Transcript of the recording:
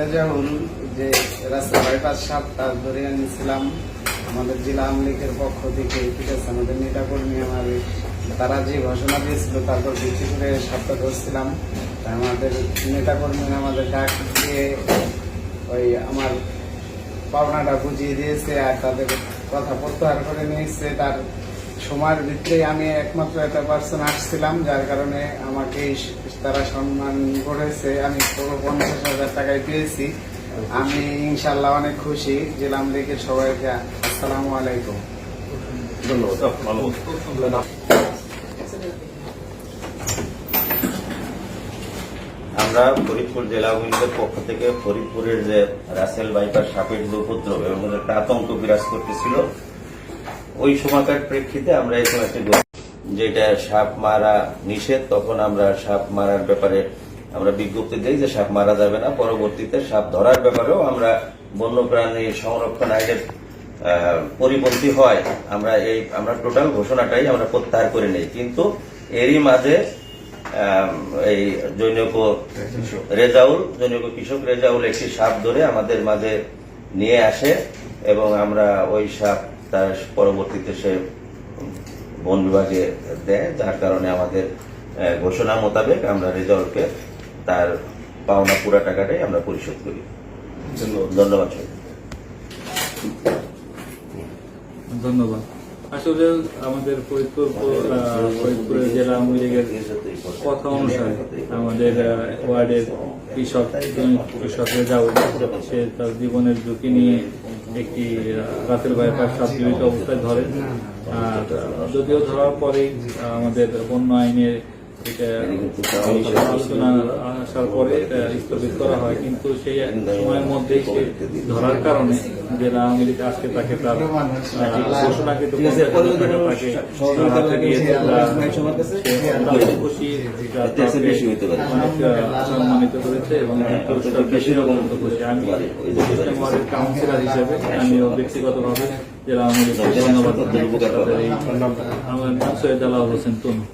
রেজাউল যে রাস্তা বাইপাস সাপ তার ধরে আনিছিলাম আমাদের জেলা আওয়ামী লীগের পক্ষ থেকে ঠিক আছে আমাদের নেতাকর্মী আমার তারা যে ঘোষণা দিয়েছিল, তারপর ভিত্তি করে সাপটা ধরছিলাম। আমাদের নেতাকর্মী আমাদের ডাক দিয়ে ওই আমার পাওনাটা বুঝিয়ে দিয়েছে আর তাদের কথা প্রত্যাহার করে নিয়েছে। তার সময়ের ভিতরে আমি একমাত্র একটা পার্সন আসছিলাম, যার কারণে আমাকে তারা সম্মান করেছে আমি পুরো পঞ্চাশ হাজার টাকায় পেয়েছি। আমি ইনশাল্লাহ অনেক খুশি জেলাম লীগের সবাইকে আসসালামু আলাইকুম। আমরা ফরিদপুর জেলা আওয়ামী পক্ষ থেকে ফরিদপুরের যে রাসেল বাইপাস সাপের যে উপদ্রব এবং একটা আতঙ্ক বিরাজ করতেছিল ওই সময়কার প্রেক্ষিতে আমরা এরকম একটি যেটা সাপ মারা নিষেধ, তখন আমরা সাপ মারার ব্যাপারে আমরা বিজ্ঞপ্তি দিই যে সাপ মারা যাবে না। পরবর্তীতে সাপ ধরার ব্যাপারেও আমরা বন্যপ্রাণী সংরক্ষণ আইনের পরিপন্থী হয়। আমরা এই, আমরা টোটাল ঘোষণাটাই আমরা প্রত্যাহার করে নেই। কিন্তু এরই মাঝে এই জৈনক রেজাউল, জৈনক কৃষক রেজাউল একটি সাপ ধরে আমাদের মাঝে নিয়ে আসে এবং আমরা ওই সাপ তার পরবর্তীতে সে বন বিভাগে দেয় যার কারণে আমাদের ঘোষণা মোতাবেক আমরা রেজাউলকে তার পাওনা পুরা টাকাটাই আমরা পরিশোধ করি। ধন্যবাদ। ধন্যবাদ আসলে আমাদের ফরিদপুর ফরিদপুরের জেলা আওয়ামী লীগের কথা অনুসারে আমাদের ওয়ার্ডের কৃষক কৃষকের যাও সে তার জীবনের ঝুঁকি নিয়ে একটি রাতের বাইপাস সাপ জীবিত অবস্থায় ধরে আর যদিও ধরার পরে আমাদের বন্য আইনের এটা আলোচনা আসার পরে এটা স্থগিত করা হয় কিন্তু সেই সময়ের মধ্যেই সে ধরার কারণে জেলা আওয়ামী লীগ আজকে তাকে তার ঘোষণাকৃত সম্মানিত করেছে এবং আমাদের কাউন্সিলর হিসেবে আমিও ব্যক্তিগতভাবে জেলা আওয়ামী লীগকে ধন্যবাদ আমার নাম সৈয়দ আলাউল হোসেন তনু।